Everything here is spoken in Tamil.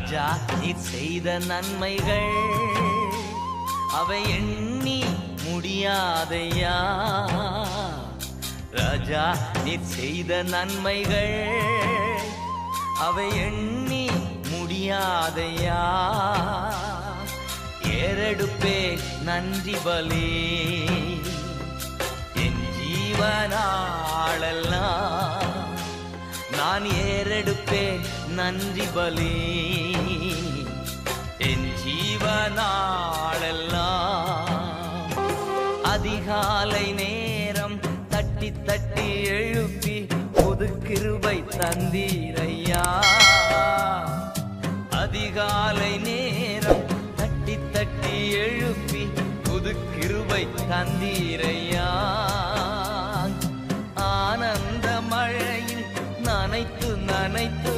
ராஜா நீ செய்த நன்மைகள். அவை எண்ணி முடியாதையா? ராஜா நீ செய்த நன்மைகள். அவை எண்ணி முடியாதையா? ஏறெடுப்பே நன்றி பலி. என் ஜீவனாளெல்லாம் நான் ஏறெடுப்பேன் நன்றி பலே. ஜீவனாளெல்லாம் அதிகாலை நேரம் தட்டி தட்டி எழுப்பி புது கிருபை தந்தீரையா? அதிகாலை நேரம் தட்டி தட்டி எழுப்பி புது கிருபை தந்தீரையா? ஆனந்த மழையில் நனைத்து நனைத்து